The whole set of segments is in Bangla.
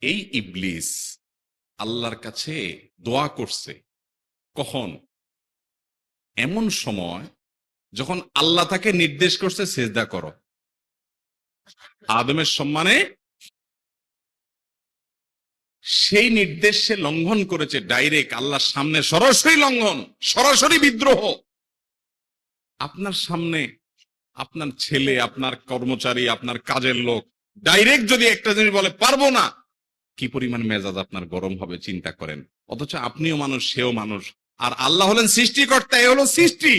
এই ইবলিস আল্লাহর কাছে দোয়া করছে। কখন? এমন সময় যখন আল্লাহ তাকে নির্দেশ করছে, সেজদা করো। আদমের সম্মানে সেই নির্দেশ সে লঙ্ঘন করেছে ডাইরেক্ট আল্লাহর সামনে। সরাসরি লঙ্ঘন, সরাসরি বিদ্রোহ। আপনার সামনে আপনার ছেলে, আপনার কর্মচারী, আপনার কাজের লোক, ডাইরেক্ট যদি একটা জিনিস বলে, পারব না। কি পরিমাণ মেজাজ আপনার গরম হবে চিন্তা করেন। অথচ আপনিও মানুষ, সেও মানুষ। আর আল্লাহ হলেন সৃষ্টিকর্তা, এ হলো সৃষ্টি।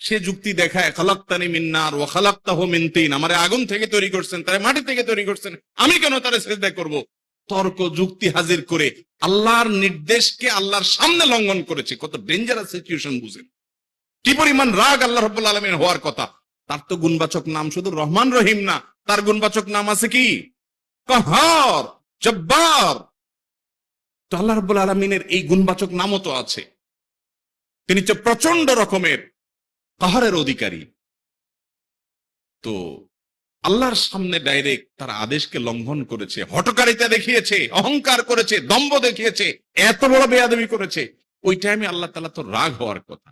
সে যুক্তি দেখায়, খালাক্তানি মিন্নার ও খালাক্তাহ মিনতিন আমারে আগুন থেকে তৈরি করছেন, তারে মাটি থেকে তৈরি করছেন। আমি কেন তারে শ্রদ্ধা করব? তর্ক, যুক্তি হাজির করে আল্লাহর নির্দেশকে আল্লাহর সামনে লঙ্ঘন করেছে। কত ডেঞ্জারাস সিচুয়েশন বুঝেন। কি পরিমাণ রাগ আল্লাহ রব্বুল আলমীর হওয়ার কথা। তার তো গুণবাচক নাম শুধু রহমান রহিম না, তার গুণবাচক নাম আছে কি? কাহার, জব্বার। তো আল্লাহ রব্বুল আলমিনের এই গুণবাচক নামও তো আছে। তিনি তো প্রচণ্ড রকমের কাহারের অধিকারী। তো আল্লাহর সামনে ডাইরেক্ট তার আদেশকে লঙ্ঘন করেছে হটকারিতা দেখিয়েছে, অহংকার করেছে, দম্ভ দেখিয়েছে, এত বড় বেয়াদবি করেছে। ওই টাইমে আল্লাহ তালা তো রাগ হওয়ার কথা।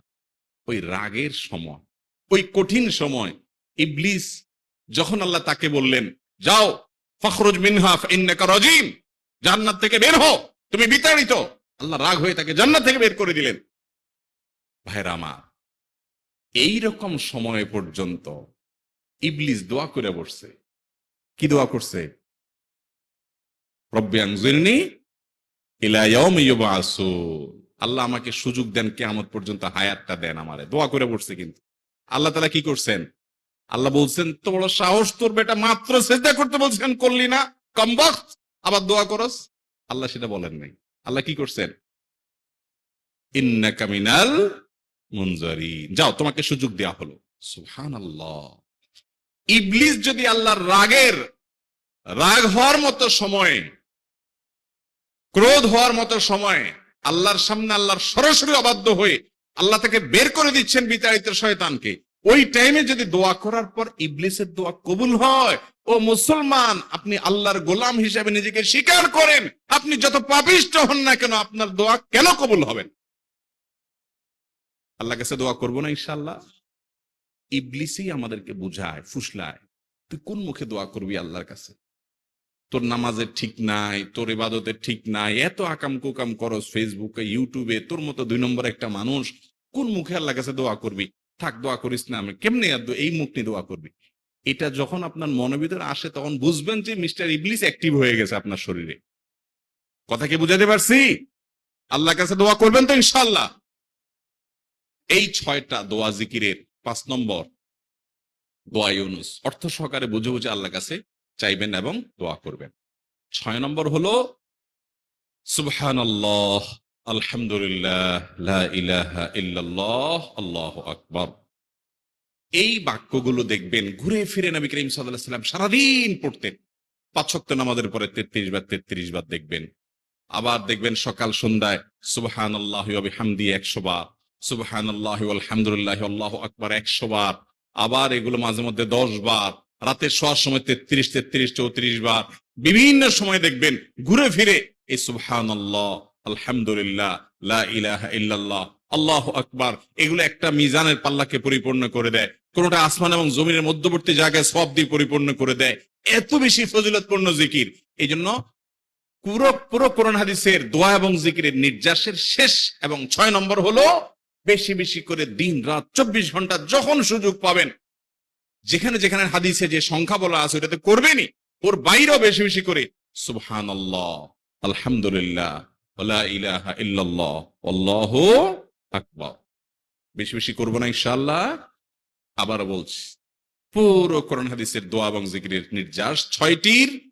ওই রাগের সময়, ওই কঠিন সময় ইবলিস যখন আল্লাহ তাকে বললেন, যাও ফখরুজ মিনহাফ ইন্নাকা রাজিম। জান্নাত থেকে বের হও, তুমি বিতাড়িত। আল্লাহ রাগ হয়ে তাকে জান্নাত থেকে বের করে দিলেন। ভাইরা আমার এই রকম সময় পর্যন্ত ইবলিস দোয়া করে বসছে। কি দোয়া করছে? রব্বি আনজিরনি ইলা ইয়াউমি ইউবআসুন আল্লাহ আমাকে সুযোগ দেন, কেয়ামত পর্যন্ত হায়াতটা দেন আমারে। দোয়া করে বসছে কিন্তু। আল্লাহ তালা কি করছেন? আল্লাহ বলছেন তো বড় সাহস তোর বেটা, মাত্র সেজদা করতে বলছেন, করলি না? কমবক্ত আবার দোয়া করস? আল্লাহ সেটা বলেন নাই। আল্লাহ কি করছেন? ইন্নাকা মিনাল মুনজারিন। যাও, তোমাকে সুযোগ দেয়া হলো। সুবহানাল্লাহ। ইবলিস যদি আল্লাহর রাগের, রাগ হওয়ার মতো সময়ে, ক্রোধ হওয়ার মতো সময়ে আল্লাহর সামনে আল্লাহর সরাসরি অবাধ্য হয়ে আল্লাহ তাকে বের করে দিচ্ছেন বিতাড়িত শয়তানকে ওই টাইমে যদি দোয়া করার পর ইবলিসের দোয়া কবুল হয়, ও মুসলমান, আপনি আল্লাহর গোলাম হিসেবে নিজেকে স্বীকার করেন। আপনি যত পাপিষ্ট হন না কেন, আপনার দোয়া কেন কবুল হবেন আল্লাহ কাছে দোয়া করব না ইনশাল্লাহ ইবলিসই আমাদেরকে বুঝায়, ফুসলায়, তুই কোন মুখে দোয়া করবি আল্লাহর কাছে? তোর নামাজের ঠিক নাই, তোর ইবাদতের ঠিক নাই, এত আকাম কুকাম করস ফেসবুকে ইউটিউবে তোর মতো দুই নম্বর একটা মানুষ, কোন মুখে আল্লাহ কাছে দোয়া করবি? থাক, দোয়া করিস না, আমি কেমনে আর এই মুখ নিয়ে দোয়া করবি? এটা যখন আপনার মনের ভিতরে আসে, তখন বুঝবেন যে মিস্টার ইবলিস অ্যাক্টিভ হয়ে গেছে আপনার শরীরে। কথা কি বুঝাতে পারছি? আল্লাহ কাছে দোয়া করবেন তো ইনশাল্লাহ এই ছয়টা দোয়া জিকিরের পাঁচ নম্বর দোয়া ইউনুস। অর্থ সহকারে বুঝে বুঝে আল্লাহ কাছে চাইবেন এবং দোয়া করবেন। ছয় নম্বর হলো সুবহান আলহামদুলিল্লাহ আল্লাহ আকবর। এই বাক্যগুলো দেখবেন ঘুরে ফিরে নবী করিম সাল্লাম সারাদিন পড়তেন। পাঁচক্ত পরে তেত্রিশ বার তেত্রিশ বার দেখবেন। আবার দেখবেন সকাল সন্ধ্যায় সুবহান আল্লাহ হামদি একশো বার সুবহান আল্লাহ আলহামদুলিল্লাহ, আল্লাহ আকবর একশো বার। আবার এগুলো মাঝে মধ্যে দশ বার। রাতের শোয়ার সময় তেত্রিশ তেত্রিশ, চৌত্রিশ বার। বিভিন্ন সময় দেখবেন ঘুরে ফিরে এই সুবহান আল্লাহ আলহামদুলিল্লাহ, লা ইলাহা ইল্লাল্লাহ, আল্লাহ আকবার। এগুলো একটা মিজানের পাল্লাকে পরিপূর্ণ করে দেয়। কোনটা আসমান এবং জমিনের মধ্যবর্তী জায়গায় সব দিয়ে পরিপূর্ণ করে দেয়। এত বেশি ফজিলতপূর্ণ জিকির। এই জন্য পুরো পুরো কোরআন হাদিসের দোয়া এবং জিকিরের নির্যাসের শেষ এবং ছয় নম্বর হলো বেশি বেশি করে দিন, রাত, চব্বিশ ঘণ্টা যখন সুযোগ পাবেন, যেখানে যেখানে হাদিসে যে সংখ্যা বলা আছে ওটাতে করবেনই। ওর বাইরেও বেশি বেশি করে। সুবহান আল্লাহ আলহামদুলিল্লাহ। বেশি বেশি করব না ইনশাআল্লাহ। আবার বলছি, পুরো কোরআন হাদিসের দোয়া এবং জিকিরের নির্যাস ছয়টির,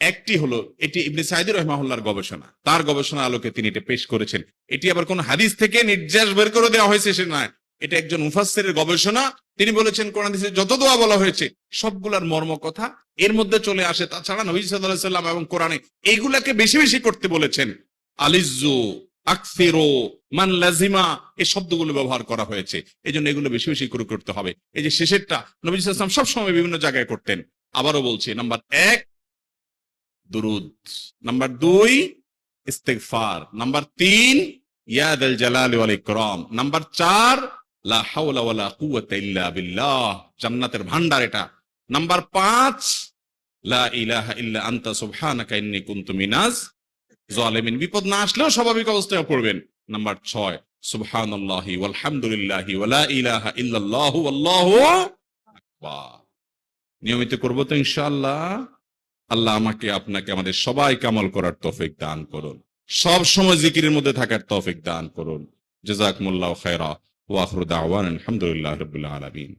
একটি হলো, এটি ইবনে সাইদুর রহমাহুল্লাহর গবেষণা। তার গবেষণা আলোকে তিনি এটা পেশ করেছেন। এটি আবার কোন হাদিস থেকে নির্যাস বের করে দেওয়া হয়েছে সে নয়। এটা একজন মুফাসসিরের গবেষণা। তিনি বলেছেন কোরআন হাদিসে যত দোয়া বলা হয়েছে, সবগুলার মর্ম কথা এর মধ্যে চলে আসে। তাছাড়া নবী আলাইহি সাল্লাম এবং কোরআনে এইগুলাকে বেশি বেশি করতে বলেছেন। আলিজু আকসিরো, মান লাজিমা, এই শব্দগুলো ব্যবহার করা হয়েছে। এই জন্য এগুলো বেশি বেশি করে করতে হবে। এই যে শেষেরটা, নবী সাল্লাম সবসময় বিভিন্ন জায়গায় করতেন। আবারও বলছি, নাম্বার এক, দুরুদ। নাম্বার দুই, ইস্তেগফার। নাম্বার তিন ইয়াদ আল জালাল ওয়াল ইকরাম। নাম্বার চার, লা হাওলা ওয়ালা কুওয়াতা ইল্লা বিল্লাহ। জান্নাতের ভান্ডার এটা। নাম্বার পাঁচ, লা ইলাহা ইল্লা আনতা সুবহানাকা ইন্নী কুনতু মিনাজ জালিমিন। বিপদ না আসলেও স্বাভাবিক অবস্থায় পড়বেন। নাম্বার ছয়, সুবহানাল্লাহি ওয়ালা ইলাহা ইল্লাল্লাহু আল্লাহু আকবার। নিয়মিত করব তো ইনশাআল্লাহ। আল্লাহ আমাকে, আপনাকে, আমাদের সবাইকে আমল করার তৌফিক দান করুন। সব সময় জিকিরের মধ্যে থাকার তৌফিক দান করুন। জাযাকুমুল্লাহু খায়রা ওয়া আখিরু দাওয়ানা আলহামদুলিল্লাহি রাব্বিল আলামিন।